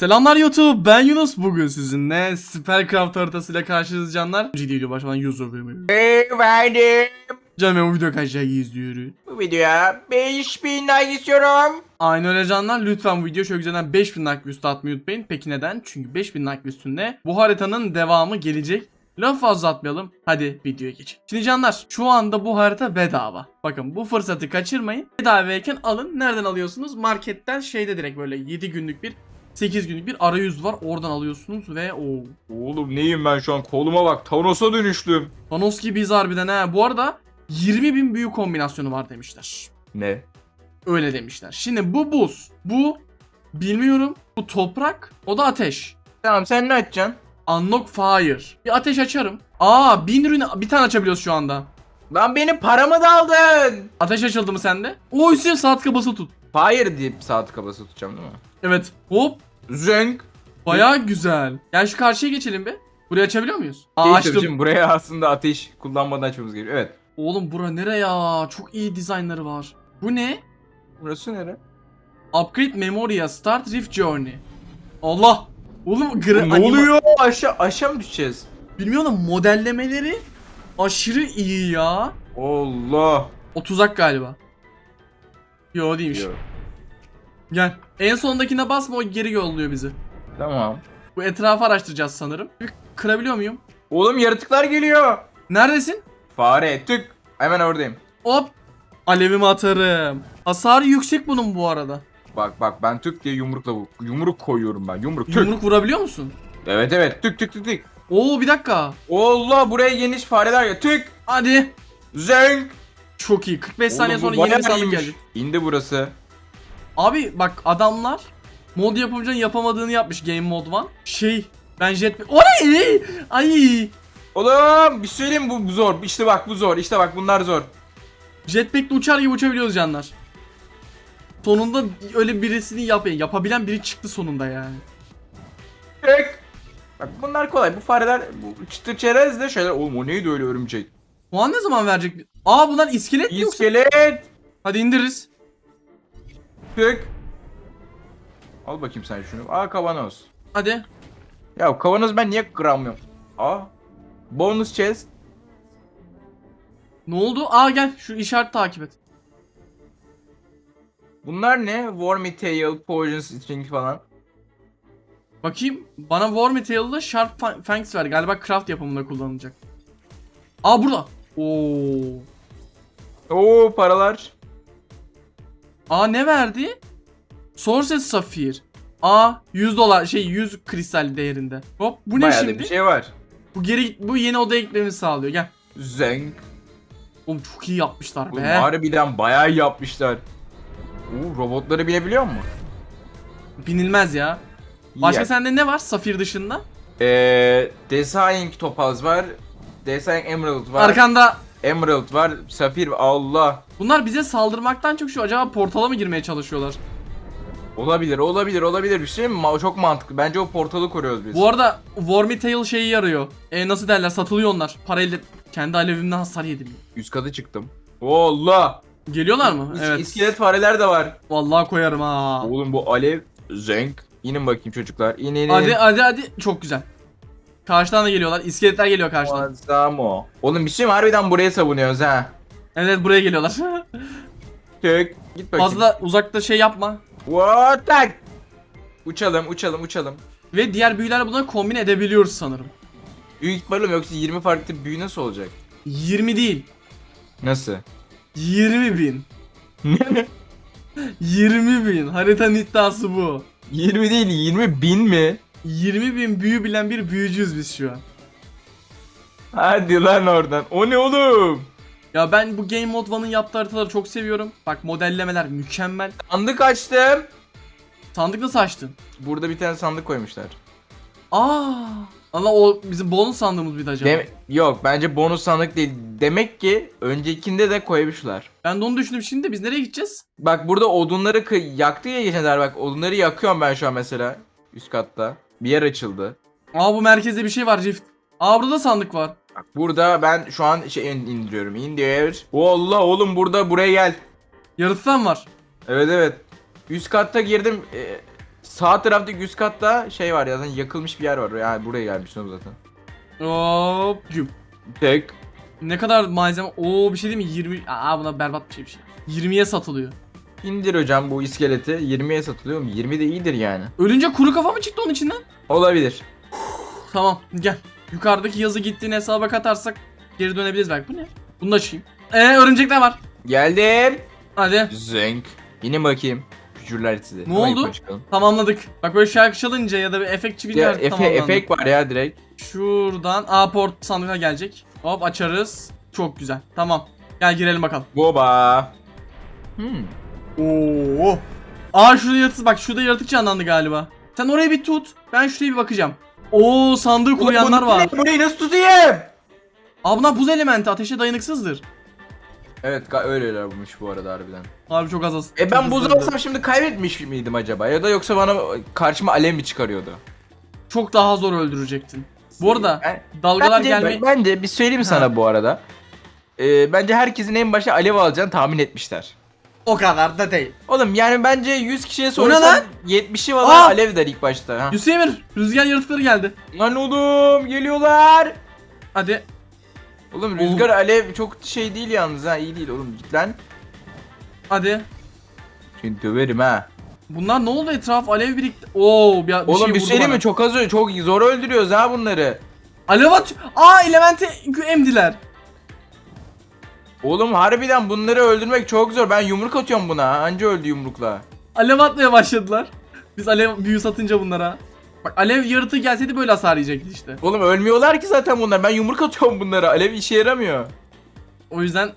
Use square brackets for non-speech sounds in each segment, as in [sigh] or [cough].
Selamlar YouTube ben Yunus bugün sizinle Supercraft haritasıyla karşınızda canlar Ciddi video başlamadan user bölümü Efendim Canım ben bu video kaç like izliyorum bu videoya 5000 like istiyorum. Aynı öyle canlar lütfen bu video şöyle güzelden 5000 like üstü atmayı unutmayın Peki neden? Çünkü 5000 like üstünde bu haritanın devamı gelecek Laf fazla atmayalım. Hadi videoya geçelim. Şimdi canlar şu anda bu harita bedava. Bakın bu fırsatı kaçırmayın. Bedavayken alın. Nereden alıyorsunuz? Marketten şeyde direkt böyle 7 günlük bir 8 günlük bir arayüz var. Oradan alıyorsunuz ve o Oğlum neyim ben şu an koluma bak Thanos'a dönüştüm. Thanos gibiyiz harbiden ha. Bu arada 20 bin büyü kombinasyonu var demişler. Ne? Öyle demişler. Şimdi bu buz. Bu bilmiyorum. Bu toprak. O da ateş. Tamam sen ne açacaksın? Unlock fire. Bir ateş açarım. Aa bin ürünü bir tane açabiliyoruz şu anda. Lan benim paramı da aldın. Ateş açıldı mı sende? O üstüne saat kabası tut. Fire deyip saat kabası tutacağım değil mi? Evet. Hop. Zenk. Baya güzel. Gel şu karşıya geçelim be. Burayı açabiliyor muyuz? Aa açtım. Şimdi buraya aslında ateş kullanmadan açmamız gerekiyor. Evet. Oğlum bura nere ya? Çok iyi dizaynları var. Bu ne? Burası nere? Upgrade Memoria Start Rift Journey. Allah. Oğlum gra- ne anima- oluyor? Aşağı aşağı mı düşeceğiz? Bilmiyorum da modellemeleri aşırı iyi ya. Allah. O tuzak galiba. Yo değilmiş. Yok. Gel. En sondakine basma o geri yolluyor bizi. Tamam. Bu etrafı araştıracağız sanırım. Bir Kırabiliyor muyum? Oğlum yaratıklar geliyor. Neredesin? Fare tık. Hemen oradayım. Hop. Alevimi atarım. Hasarı yüksek bunun bu arada. Bak bak ben tık diye yumrukla bu. Yumruk koyuyorum ben. Yumruk tık. Yumruk vurabiliyor musun? Evet evet tık tık tık tık. Oo bir dakika. Allah buraya geniş fareler gel. Tık. Hadi. Zenk. Çok iyi. 45 saniye Oğlum bu sonra yeni bir bayağı sandık iyiymiş. gelecek. İndi burası. Abi bak adamlar mod yapımcının yapamadığını yapmış Game Mode 1. Şey ben jet... O ne? Ay! Oğlum bir söyleyeyim mi? bu, zor. İşte bak bu zor. İşte bak bunlar zor. Jetpack'le uçar gibi uçabiliyoruz canlar. Sonunda öyle birisini yap yapabilen biri çıktı sonunda yani. Tık. Bak bunlar kolay. Bu fareler bu çıtır çerez de şeyler. Oğlum o neydi öyle örümcek? Puan ne zaman verecek? Aa bunlar iskelet mi yoksa? İskelet. Hadi indiririz. Tık. Al bakayım sen şunu. Aa kavanoz. Hadi. Ya kavanoz ben niye kıramıyorum? Aa. Bonus chest. Ne oldu? Aa gel şu işaret takip et. Bunlar ne? Wormy tail, poison string falan. Bakayım. Bana War Material'da Sharp Fa- Fangs ver. Galiba craft yapımında kullanılacak. Aa burada. Oo. Oo paralar. Aa ne verdi? Sorcerer Sapphire. Aa 100 dolar şey 100 kristal değerinde. Hop bu ne Bayağı da şimdi? bir şey var. Bu geri bu yeni odaya gitmemizi sağlıyor. Gel. Zenk. Oğlum çok iyi yapmışlar Oğlum be. harbiden bayağı iyi yapmışlar. Oo, robotları binebiliyor mu? Binilmez ya. Başka sende ne var Safir dışında? Ee, Designing Topaz var. Designing Emerald var. Arkanda Emerald var. Safir Allah. bunlar bize saldırmaktan çok şu acaba portala mı girmeye çalışıyorlar? Olabilir, olabilir, olabilir. Bir şey mi? Ma- Çok mantıklı. Bence o portalı koruyoruz biz. Bu arada Wormy Tail şeyi yarıyor. E nasıl derler satılıyor onlar. Parayla kendi alevimden hasar yedim. Üst katı çıktım. Allah. Geliyorlar mı? İs- evet. İskelet fareler de var. Vallahi koyarım ha. Oğlum bu alev zenk. İnin bakayım çocuklar. İn in in. Hadi hadi hadi çok güzel. Karşıdan da geliyorlar. İskeletler geliyor karşıdan. Muazzam o. Oğlum bir şey mi? Harbiden buraya savunuyoruz ha. Evet buraya geliyorlar. [laughs] Tök. Git bakayım. Fazla uzakta şey yapma. What tak. Uçalım, uçalım, uçalım. Ve diğer büyülerle bunları kombin edebiliyoruz sanırım. Büyük ihtimalle mi? yoksa 20 farklı büyü nasıl olacak? 20 değil. Nasıl? 20 bin. [laughs] 20 bin. Haritanın iddiası bu. 20 değil 20 bin mi? 20 bin büyü bilen bir büyücüyüz biz şu an. Hadi lan oradan. O ne oğlum? Ya ben bu Game Mode 1'ın yaptığı haritaları çok seviyorum. Bak modellemeler mükemmel. Sandık açtım. Sandık nasıl açtın? Burada bir tane sandık koymuşlar. Aa, Allah o bizim bonus sandığımız bir acaba. Dem- Yok bence bonus sandık değil. Demek ki öncekinde de koymuşlar. Ben de onu düşündüm şimdi de biz nereye gideceğiz? Bak burada odunları kı- yaktı ya geçenler bak. Odunları yakıyorum ben şu an mesela. Üst katta. Bir yer açıldı. Aa bu merkezde bir şey var Rift. Aa burada da sandık var. Bak burada ben şu an şey in- indiriyorum. İndir. Allah oğlum burada buraya gel. Yaratıdan var. Evet evet. Üst katta girdim. Ee, Sağ taraftaki üst katta şey var ya zaten yakılmış bir yer var. Yani buraya gelmiş o zaten. Hop. Güm. Tek. Ne kadar malzeme? Oo bir şey değil mi? 20. Aa buna berbat bir şey bir şey. 20'ye satılıyor. İndir hocam bu iskeleti. 20'ye satılıyor mu? 20 de iyidir yani. Ölünce kuru kafa mı çıktı onun içinden? Olabilir. Tamam gel. Yukarıdaki yazı gittiğini hesaba katarsak geri dönebiliriz belki. Bu ne? Bunu da açayım. Eee örümcekler var. Geldim. Hadi. Zenk. Yine bakayım. Küçürler size. Ne Hemen oldu? çıkalım. Tamamladık. Bak böyle şarkı çalınca ya da bir efekt çıkınca Ya, artık efe, tamamlandı. efekt var ya direkt. Şuradan A port sandığa gelecek. Hop açarız. Çok güzel. Tamam. Gel girelim bakalım. Boba. Hmm. Oo. Aa şurada yaratık bak şurada yaratık canlandı galiba. Sen orayı bir tut. Ben şuraya bir bakacağım. Oo sandığı koruyanlar var. ne? Burayı nasıl tutayım? Aa bunlar buz elementi ateşe dayanıksızdır. Evet ga- öyleler bulmuş bu arada harbiden. Abi çok az az. E ben buz alsam şimdi kaybetmiş miydim acaba? Ya da yoksa bana karşıma alev mi çıkarıyordu? Çok daha zor öldürecektin. Bu arada Ben- dalgalar bence, gelmeyi... bence bir söyleyeyim Ha. sana bu arada. Ee, bence herkesin en başta alev alacağını tahmin etmişler. O kadar da değil. Oğlum yani bence 100 kişiye ne sorsan lan? 70'i valla Aa! alev der ilk başta. Ha. Hüseyin rüzgar yaratıkları geldi. Lan oğlum geliyorlar. Hadi. Oğlum rüzgar alev çok şey değil yalnız ha iyi değil oğlum git lan. Hadi. Şimdi döverim ha. Bunlar ne oldu etraf alev birikti. Oo bir, bir Oğlum şey bir vurdu bana. mi çok az çok zor öldürüyoruz ha bunları. Alev at. Aa elementi emdiler. Oğlum harbiden bunları öldürmek çok zor. Ben yumruk atıyorum buna. Anca öldü yumrukla. Alev atmaya başladılar. Biz alev büyü satınca bunlara. Bak alev yaratığı gelseydi böyle hasar yiyecekti işte. Oğlum ölmüyorlar ki zaten bunlar. Ben yumruk atıyorum bunlara. Alev işe yaramıyor. O yüzden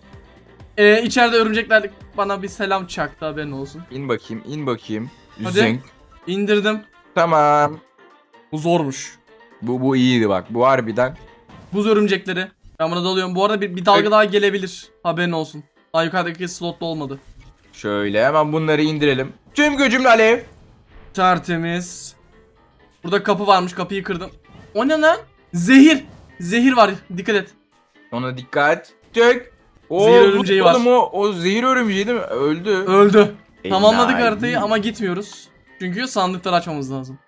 ee, içeride örümcekler bana bir selam çaktı haberin olsun. İn bakayım, in bakayım. Hadi. İndirdim. Tamam. Bu zormuş. Bu bu iyiydi bak. Bu harbiden. Buz örümcekleri. Ben buna dalıyorum. Bu arada bir, bir dalga daha gelebilir. Haberin olsun. Daha yukarıdaki slotta olmadı. Şöyle hemen bunları indirelim. Tüm gücümle alev. Tertemiz. Burada kapı varmış. Kapıyı kırdım. O ne lan? Zehir. Zehir var. Dikkat et. Ona dikkat. Tök. Oo, Zehir örümceği var. O, o zehir örümceği değil mi? Öldü. Öldü. Tamamladık Enayi. haritayı ama gitmiyoruz. Çünkü sandıkları açmamız lazım.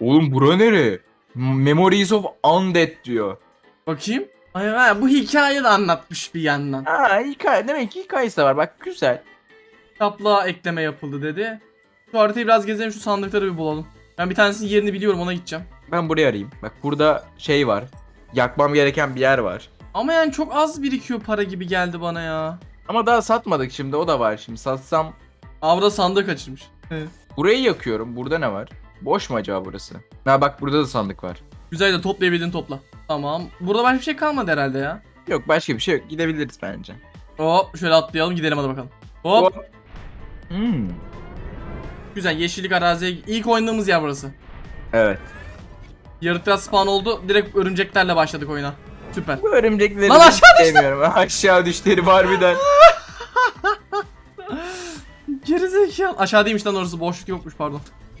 Oğlum bura nere? Memories of Undead diyor. Bakayım. Ay, ha, bu hikaye de anlatmış bir yandan. Ha hikaye. Demek ki hikayesi de var. Bak güzel. Kitaplığa ekleme yapıldı dedi. Şu haritayı biraz gezelim şu sandıkları bir bulalım. Ben bir tanesinin yerini biliyorum ona gideceğim. Ben buraya arayayım. Bak burada şey var. Yakmam gereken bir yer var. Ama yani çok az birikiyor para gibi geldi bana ya. Ama daha satmadık şimdi o da var şimdi. Satsam burada sandık kaçırmış. Evet. burayı yakıyorum. Burada ne var? Boş mu acaba burası? Ha bak burada da sandık var. Güzel de toplayabildiğin topla. Tamam. Burada başka bir şey kalmadı herhalde ya. Yok başka bir şey yok. Gidebiliriz bence. Hop şöyle atlayalım gidelim hadi bakalım. Hop. Hmm. Güzel yeşillik araziye ilk oynadığımız yer burası. Evet. Yaratıklar spawn oldu. Direkt örümceklerle başladık oyuna. Süper. Bu örümcekleri Lan aşağı düştü. sevmiyorum. [laughs] aşağı düştü herif harbiden. [laughs] Gerizekalı. Aşağıdaymış lan orası boşluk yokmuş pardon. [laughs]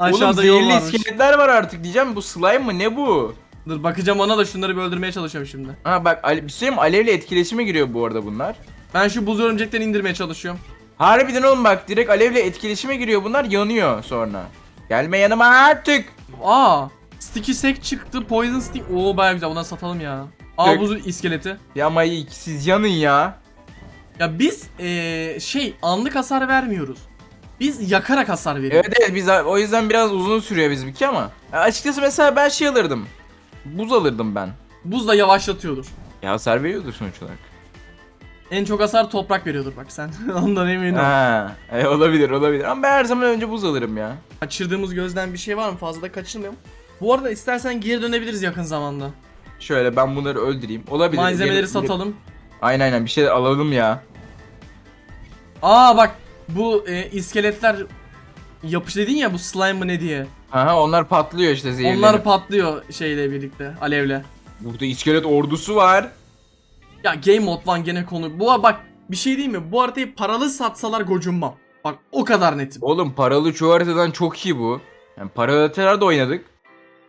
Oğlum Aşağıda yol zehirli varmış. iskeletler var artık diyeceğim. Bu slime mı ne bu? Dur bakacağım ona da şunları bir öldürmeye çalışıyorum şimdi. Ha bak ale- bir şey söyleyeyim mi? alevle etkileşime giriyor bu arada bunlar. Ben şu buz örümceklerini indirmeye çalışıyorum. Harbiden oğlum bak direkt alevle etkileşime giriyor bunlar yanıyor sonra. Gelme yanıma artık. Aa, sticky sek çıktı. Poison stick. Oo baya güzel. Bunları satalım ya. Aa Yok. buz iskeleti. Ya ama iyi siz yanın ya. Ya biz eee, şey anlık hasar vermiyoruz. Biz yakarak hasar veriyoruz. Evet evet biz o yüzden biraz uzun sürüyor bizimki ama. Ya açıkçası mesela ben şey alırdım. Buz alırdım ben. Buz da yavaşlatıyordur. Ya hasar veriyordur sonuç olarak. En çok hasar toprak veriyordur bak sen. [laughs] Ondan eminim. Ha, e, olabilir olabilir ama ben her zaman önce buz alırım ya. Kaçırdığımız gözden bir şey var mı? Fazla da kaçırmayalım. Bu arada istersen geri dönebiliriz yakın zamanda. Şöyle ben bunları öldüreyim. Olabilir. Malzemeleri Geri- satalım. Aynen aynen bir şeyler alalım ya. Aa bak bu e, iskeletler yapış dedin ya bu slime mı ne diye. Aha onlar patlıyor işte zehirlenip. Onlar patlıyor şeyle birlikte alevle. Burada iskelet ordusu var. Ya game mode lan gene konu. Bu bak bir şey değil mi? Bu haritayı paralı satsalar gocunmam. Bak o kadar netim. Oğlum paralı şu haritadan çok iyi bu. Yani paralı haritalarda oynadık.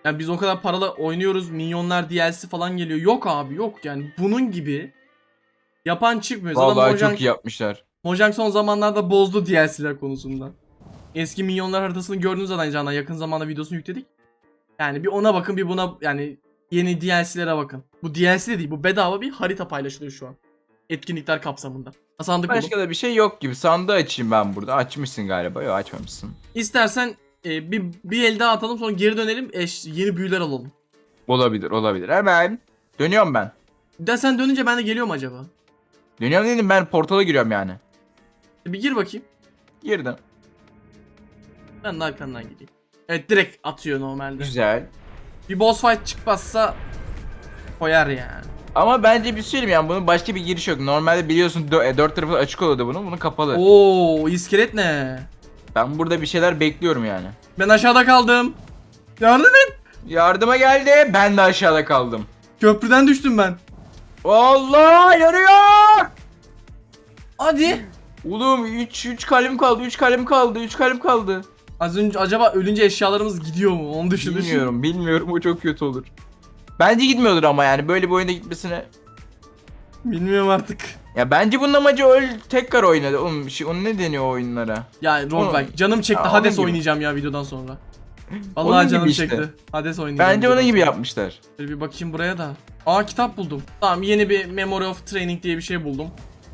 Yani biz o kadar paralı oynuyoruz. Milyonlar DLC falan geliyor. Yok abi yok yani. Bunun gibi yapan çıkmıyor. Zaten Vallahi Mojang, çok iyi yapmışlar. Mojang son zamanlarda bozdu DLC'ler konusunda. Eski minyonlar haritasını gördünüz zaten Canan. Yakın zamanda videosunu yükledik. Yani bir ona bakın bir buna yani yeni DLC'lere bakın. Bu DLC de değil bu bedava bir harita paylaşılıyor şu an. Etkinlikler kapsamında. Sandık. Başka da bir şey yok gibi. Sandığı açayım ben burada. Açmışsın galiba. Yok açmamışsın. İstersen e, bir, bir el daha atalım sonra geri dönelim. Eş, yeni büyüler alalım. Olabilir olabilir. Hemen. Dönüyorum ben. De sen dönünce ben de geliyorum acaba? Dönüyorum dedim ben portala giriyorum yani. E, Bir gir bakayım. Girdim. Ben de arkandan gideyim. Evet direkt atıyor normalde. Güzel. Bir boss fight çıkmazsa koyar yani. Ama bence bir söyleyeyim yani bunun başka bir giriş yok. Normalde biliyorsun dö- e, dört tarafı açık oluyordu bunun. Bunun kapalı. Oo iskelet ne? Ben burada bir şeyler bekliyorum yani. Ben aşağıda kaldım. Yardım et. Yardıma geldi. Ben de aşağıda kaldım. Köprüden düştüm ben. Allah yarıyor. Hadi. Oğlum 3 3 kalem kaldı. 3 kalem kaldı. 3 kalem kaldı. Az önce acaba ölünce eşyalarımız gidiyor mu? Onu düşün. düşün. Bilmiyorum. Bilmiyorum. O çok kötü olur. Bence gitmiyordur ama yani böyle bir oyunda gitmesine. Bilmiyorum artık. Ya bence bunun amacı öl tekrar oynadı. Oğlum şey, onun ne deniyor o oyunlara? Ya roguelike. Canım çekti. Ya, onun Hades gibi. oynayacağım ya videodan sonra. Onun Vallahi gibi canım işte. çekti. Hades oynayacağım. Bence onun videodan gibi sonra. yapmışlar. Şöyle bir bakayım buraya da. Aa kitap buldum. Tamam yeni bir Memory of Training diye bir şey buldum.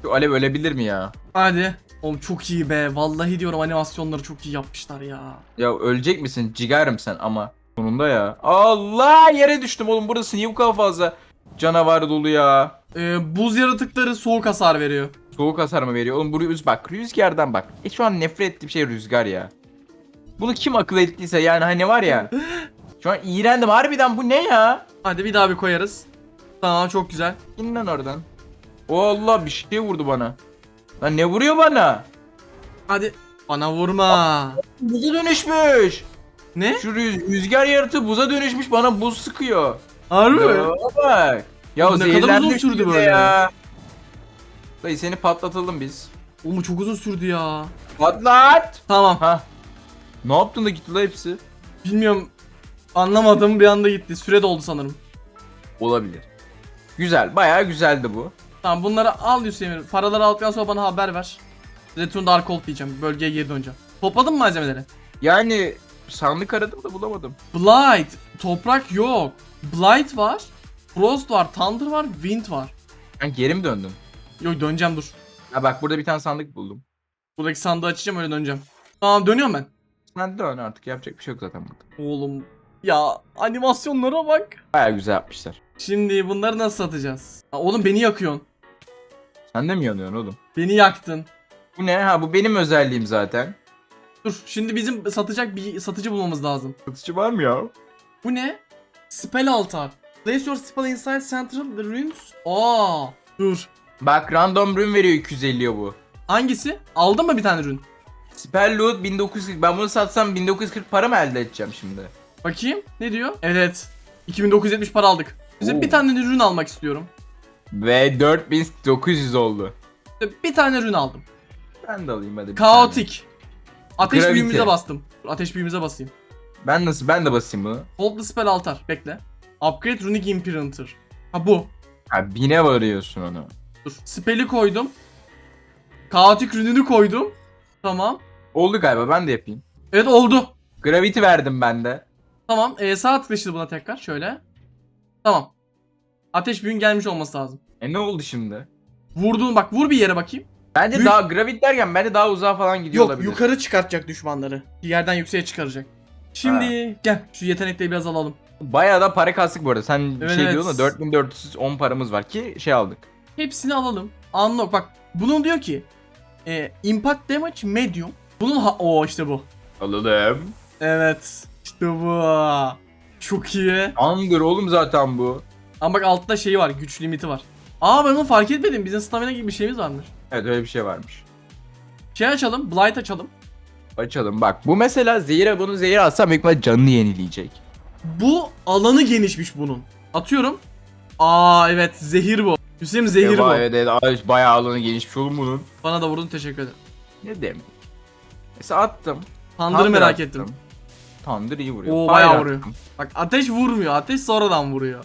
Şu Alev ölebilir mi ya? Hadi. Oğlum çok iyi be. Vallahi diyorum animasyonları çok iyi yapmışlar ya. Ya ölecek misin? Cigarım sen ama. Sonunda ya. Allah yere düştüm oğlum burası niye bu kadar fazla canavar dolu ya. Ee, buz yaratıkları soğuk hasar veriyor. Soğuk hasar mı veriyor? Oğlum bu rüz bak rüzgardan bak. E şu an nefret ettiğim şey rüzgar ya. Bunu kim akıl ettiyse yani hani var ya. [laughs] Şu an iğrendim harbiden bu ne ya? Hadi bir daha bir koyarız. Tamam çok güzel. İn lan oradan. Allah bir şey vurdu bana. Lan ne vuruyor bana? Hadi. Bana vurma. Buza dönüşmüş. Ne? Şu rüz- rüzgar yaratığı buza dönüşmüş bana buz sıkıyor. Harbi mi? Bak. Ya Oğlum ne kadar uzun sürdü böyle. Ya. Dayı seni patlatalım biz. Oğlum çok uzun sürdü ya. Patlat. Tamam. Ha. Ne yaptın da gitti la hepsi? Bilmiyorum. Anlamadım bir anda gitti. Süre doldu sanırım. Olabilir. Güzel. Bayağı güzeldi bu. Tamam bunları al Hüseyin. Paraları aldıktan sonra bana haber ver. Return Darkhold diyeceğim. Bölgeye geri döneceğim. Topladın mı malzemeleri? Yani sandık aradım da bulamadım. Blight. Toprak yok. Blight var. Frost var. Thunder var. Wind var. Ben geri mi döndüm? Yok döneceğim dur. Ha bak burada bir tane sandık buldum. Buradaki sandığı açacağım öyle döneceğim. Tamam dönüyorum ben. Sen dön artık yapacak bir şey yok zaten burada. Oğlum ya animasyonlara bak. Bayağı güzel yapmışlar. Şimdi bunları nasıl satacağız? Aa, oğlum beni yakıyorsun. Sen de mi yanıyorsun oğlum? Beni yaktın. Bu ne? Ha bu benim özelliğim zaten. Dur şimdi bizim satacak bir satıcı bulmamız lazım. Satıcı var mı ya? Bu ne? Spell altar. Place your spell inside central the runes. Aa, dur. Bak random rune veriyor 250'ye bu. Hangisi? Aldın mı bir tane rune? Spell loot 1940. Ben bunu satsam 1940 para mı elde edeceğim şimdi? Bakayım. Ne diyor? Evet. 2970 para aldık. Bize Oo. bir tane rune almak istiyorum. Ve 4900 oldu. Bir tane rune aldım. Ben de alayım hadi. bir Kaotik. Ateş Gravity. büyümüze bastım. Ateş büyümüze basayım. tane. Ben nasıl? Ben de basayım bunu. Hold the spell altar. Bekle. Upgrade runic imprinter. Ha bu. Ha bine varıyorsun onu. Dur. Spell'i koydum. Kaotik runünü koydum. Tamam. Oldu galiba ben de yapayım. Evet oldu. Gravity verdim ben de. Tamam. Ee, sağ tıkla şimdi buna tekrar. Şöyle. Tamam. Ateş büyün gelmiş olması lazım. E ne oldu şimdi? Vurduğun bak vur bir yere bakayım. Bence Büyük- daha gravity derken bence daha uzağa falan gidiyor Yok olabilir. yukarı çıkartacak düşmanları. Bir yerden yükseğe çıkaracak. Şimdi gel şu yetenekleri biraz alalım. Bayağı da para kastık bu arada. Sen Evet, şey evet. diyordun da 4410 paramız var ki şey aldık. Hepsini alalım. Unlock bak. Bunun diyor ki e, impact damage medium. Bunun ha o işte bu. Alalım. Evet. İşte bu. Çok iyi. Anger oğlum zaten bu. Ama bak altta şeyi var. Güç limiti var. Aa ben onu fark etmedim. Bizim stamina gibi bir şeyimiz varmış. Evet öyle bir şey varmış. Şey açalım. Blight açalım. Açalım bak. Bu mesela zehir bunu zehir atsam büyük ihtimalle canını yenileyecek. Bu alanı genişmiş bunun. Atıyorum. Aa evet zehir bu. Hüseyin zehir bu. Eyvah, Evet evet Ay, bayağı alanı genişmiş oğlum bunun. Bana da vurdun teşekkür ederim. Ne demek? Mesela attım. Thunder'ı Thunder merak attım. ettim. Thunder iyi vuruyor. Oo, Fire bayağı attım. vuruyor. Bak ateş vurmuyor. Ateş sonradan vuruyor.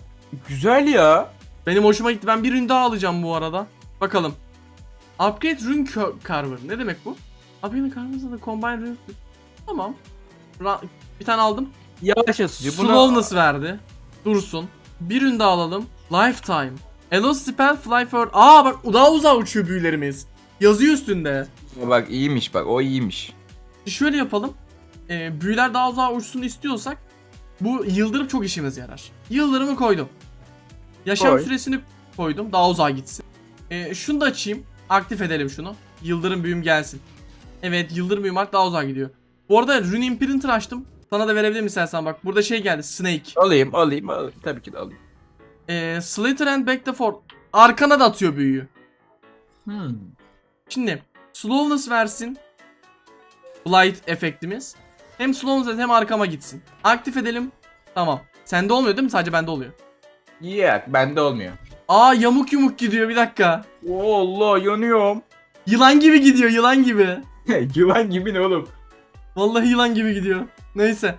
Güzel ya. Benim hoşuma gitti. Ben bir ürün daha alacağım bu arada. Bakalım. Upgrade Rune Ca- Carver. Ne demek bu? Upgrade Carver'da da Combine Runes. Tamam. Ra- bir tane aldım. Yavaş. Bunu... Slowness verdi. Dursun. Bir ürün daha alalım. Lifetime. Elo spell fly for... Aa bak daha uzağa uçuyor büyülerimiz. Yazıyor üstünde. Bak iyiymiş bak o iyiymiş. Şöyle yapalım. Ee, büyüler daha uzağa uçsun istiyorsak bu yıldırım çok işimize yarar. Yıldırımı koydum. Yaşam Koy. süresini koydum. Daha uzağa gitsin. Ee, şunu da açayım. Aktif edelim şunu. Yıldırım büyüm gelsin. Evet yıldırım büyüm bak daha uzağa gidiyor. Bu arada Rune Imprinter açtım. Sana da verebilirim istersen bak. Burada şey geldi. Snake. Alayım alayım alayım. Tabii ki de alayım. Ee, Slater and Back the Fort. Arkana da atıyor büyüyü. Hmm. Şimdi slowness versin. Blight efektimiz. Hem slowness hem arkama gitsin. Aktif edelim. Tamam. Sende olmuyor değil mi? Sadece bende oluyor. Yok bende olmuyor. Aa yamuk yumuk gidiyor bir dakika. Allah yanıyorum. Yılan gibi gidiyor yılan gibi. [laughs] Yılan gibi ne oğlum? Vallahi yılan gibi gidiyor. Neyse.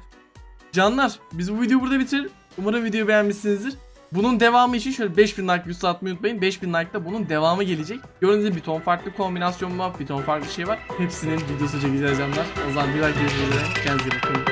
Canlar biz bu videoyu burada bitirelim. Umarım videoyu beğenmişsinizdir. Bunun devamı için şöyle 5000 like üstü atmayı unutmayın. 5000 like'da bunun devamı gelecek. Gördüğünüz gibi bir ton farklı kombinasyon var, bir ton farklı şey var. Hepsinin videosu çekeceğiz canlar. O zaman bir like görüşmek üzere. Kendinize iyi bakın.